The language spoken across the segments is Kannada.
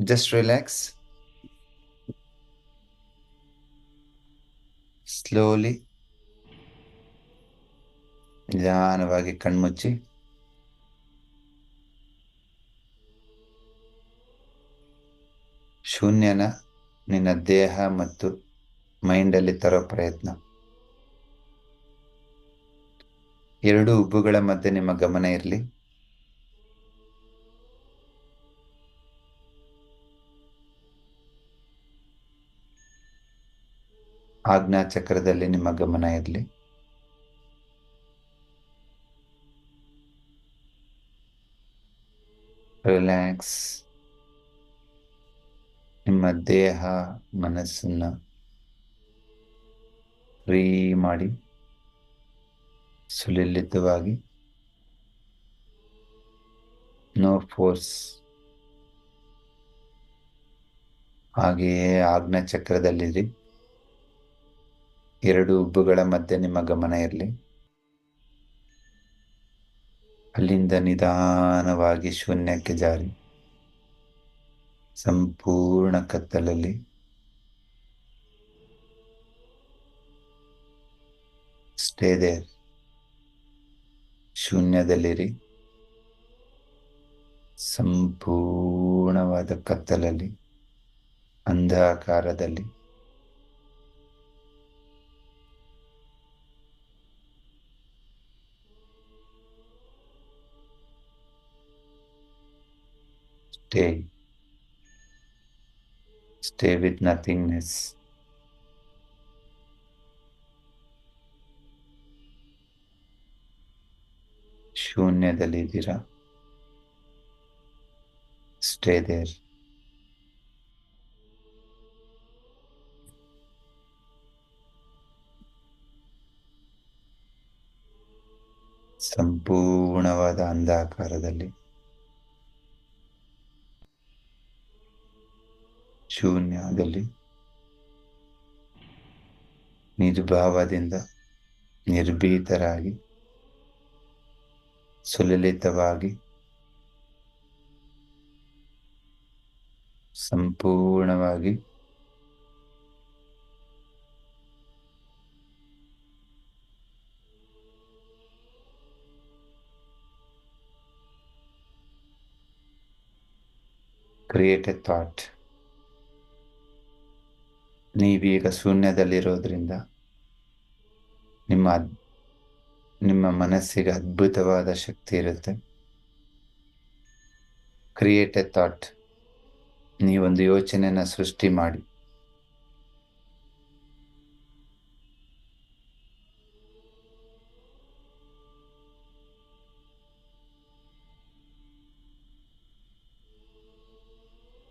Just relax. ಸ್ಲೋಲಿ ನಿಧಾನವಾಗಿ ಕಣ್ಮುಚ್ಚಿ. ಶೂನ್ಯನ ನಿನ್ನ ದೇಹ ಮತ್ತು ಮೈಂಡಲ್ಲಿ ತರೋ ಪ್ರಯತ್ನ. ಎರಡು ಉಬ್ಬುಗಳ ಮಧ್ಯೆ ನಿಮ್ಮ ಗಮನ ಇರಲಿ. ಆಜ್ಞಾ ಚಕ್ರದಲ್ಲಿ ನಿಮ್ಮ ಗಮನ ಇರಲಿ. ರಿಲ್ಯಾಕ್ಸ್ ನಿಮ್ಮ ದೇಹ ಮನಸ್ಸನ್ನು ಫ್ರೀ ಮಾಡಿ ಸುಲಿಲ್ಲಿದ್ದವಾಗಿ ನೋ ಫೋರ್ಸ್ ಹಾಗೆಯೇ ಆಜ್ಞಾ ಚಕ್ರದಲ್ಲಿರಿ. ಎರಡು ಉಬ್ಬುಗಳ ಮಧ್ಯೆ ನಿಮ್ಮ ಗಮನ ಇರಲಿ. ಅಲ್ಲಿಂದ ನಿಧಾನವಾಗಿ ಶೂನ್ಯಕ್ಕೆ ಜಾರಿ. ಸಂಪೂರ್ಣ ಕತ್ತಲಲ್ಲಿ. ಸ್ಟೇ ದೇರ್ ಶೂನ್ಯದಲ್ಲಿರಿ. ಸಂಪೂರ್ಣವಾದ ಕತ್ತಲಲ್ಲಿ. ಅಂಧಾಕಾರದಲ್ಲಿ. Stay. Stay with nothingness. ಶೂನ್ಯದಲ್ಲಿದ್ದೀರಾ ಸ್ಟೇ ದೇರ್ ಸಂಪೂರ್ಣವಾದ ಅಂಧಾಕಾರದಲ್ಲಿ ಶೂನ್ಯದಲ್ಲಿ ನಿರ್ಭಾವದಿಂದ ನಿರ್ಭೀತರಾಗಿ ಸುಲಲಿತವಾಗಿ ಸಂಪೂರ್ಣವಾಗಿ create ಥಾಟ್ ನೀವೀಗ ಶೂನ್ಯದಲ್ಲಿರೋದ್ರಿಂದ ನಿಮ್ಮ ನಿಮ್ಮ ಮನಸ್ಸಿಗೆ ಅದ್ಭುತವಾದ ಶಕ್ತಿ ಇರುತ್ತೆ. ಕ್ರಿಯೇಟ್ ಎ ಥಾಟ್ ನೀವೊಂದು ಯೋಚನೆಯನ್ನು ಸೃಷ್ಟಿ ಮಾಡಿ.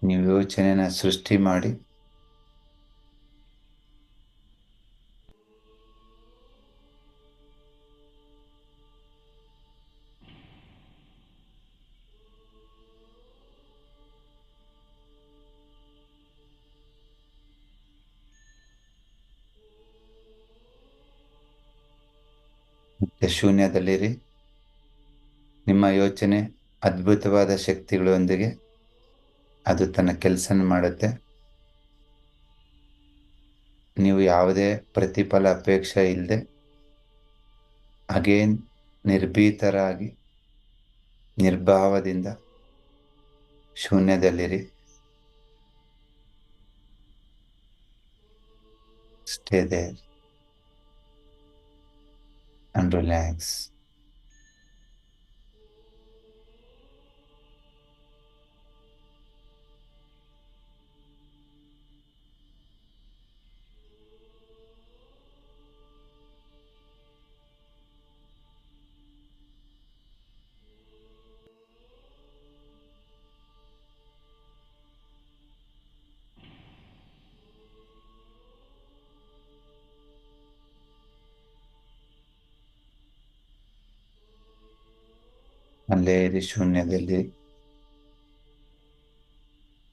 ನೀವು ಯೋಚನೆಯನ್ನು ಸೃಷ್ಟಿ ಮಾಡಿ. ಶೂನ್ಯದಲ್ಲಿರಿ. ನಿಮ್ಮ ಯೋಚನೆ ಅದ್ಭುತವಾದ ಶಕ್ತಿಗಳೊಂದಿಗೆ ಅದು ತನ್ನ ಕೆಲಸ ಮಾಡುತ್ತೆ. ನೀವು ಯಾವುದೇ ಪ್ರತಿಫಲ ಅಪೇಕ್ಷೆ ಇಲ್ಲದೆ ಅಗೇನ್ ನಿರ್ಭೀತರಾಗಿ ನಿರ್ಭಾವದಿಂದ ಶೂನ್ಯದಲ್ಲಿರಿ. Stay there and relax. ಅಲ್ಲೇ ಇರಿ ಶೂನ್ಯದಲ್ಲಿ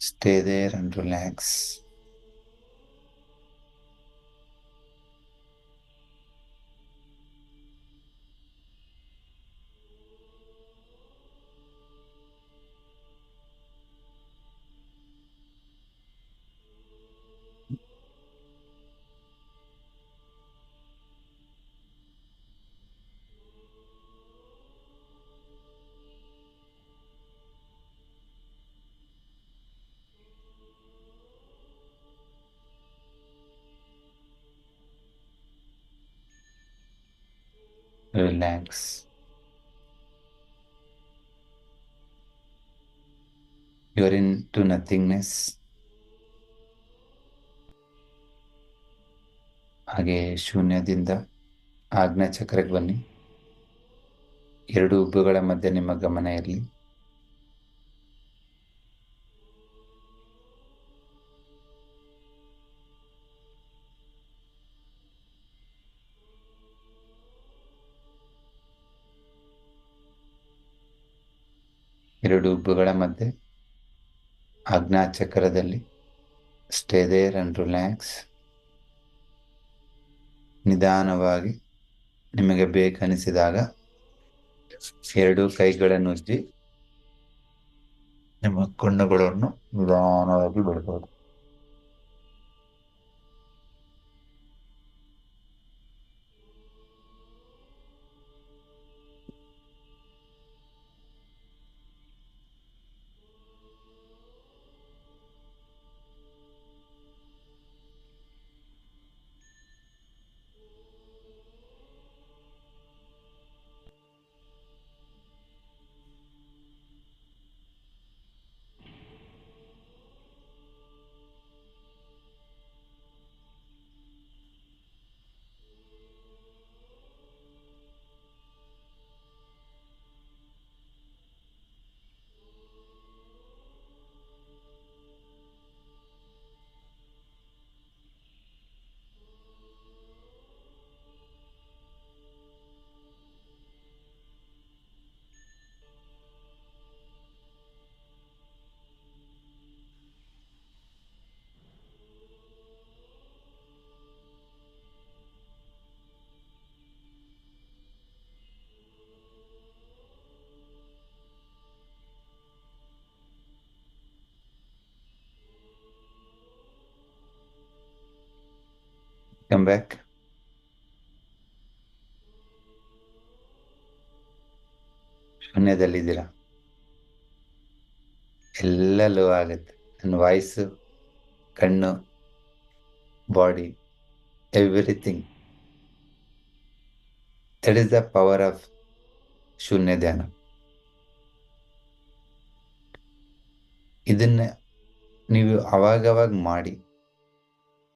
stay there and you are into nothingness ಹಾಗೆ ಶೂನ್ಯದಿಂದ ಆಜ್ಞಾ ಚಕ್ರಕ್ಕೆ ಬನ್ನಿ. ಎರಡು ಉಬ್ಬುಗಳ ಮಧ್ಯೆ ನಿಮ್ಮ ಗಮನ ಇರಲಿ. ಎರಡು ಉಬ್ಬುಗಳ ಮಧ್ಯೆ ಆಜ್ಞಾ ಚಕ್ರದಲ್ಲಿ ಸ್ಟೇ ದೇರ್ ಅಂಡ್ ರಿಲ್ಯಾಕ್ಸ್. ನಿಧಾನವಾಗಿ ನಿಮಗೆ ಬೇಕನಿಸಿದಾಗ ಎರಡು ಕೈಗಳನ್ನು ಉಜ್ಜಿ ನಿಮ್ಮ ಕಣ್ಣುಗಳನ್ನು ನಿಧಾನವಾಗಿ ಬಿಡಬಹುದು ಕಮ್ ಬ್ಯಾಕ್ ಶೂನ್ಯದಲ್ಲಿದ್ದೀರಾ? ಎಲ್ಲ ಲೋ ಆಗುತ್ತೆ. ನನ್ನ ವಾಯ್ಸು ಕಣ್ಣು, body, everything. That is the power of ಶೂನ್ಯ ಧ್ಯಾನ ಇದನ್ನು ನೀವು ಅವಾಗವಾಗ ಮಾಡಿ.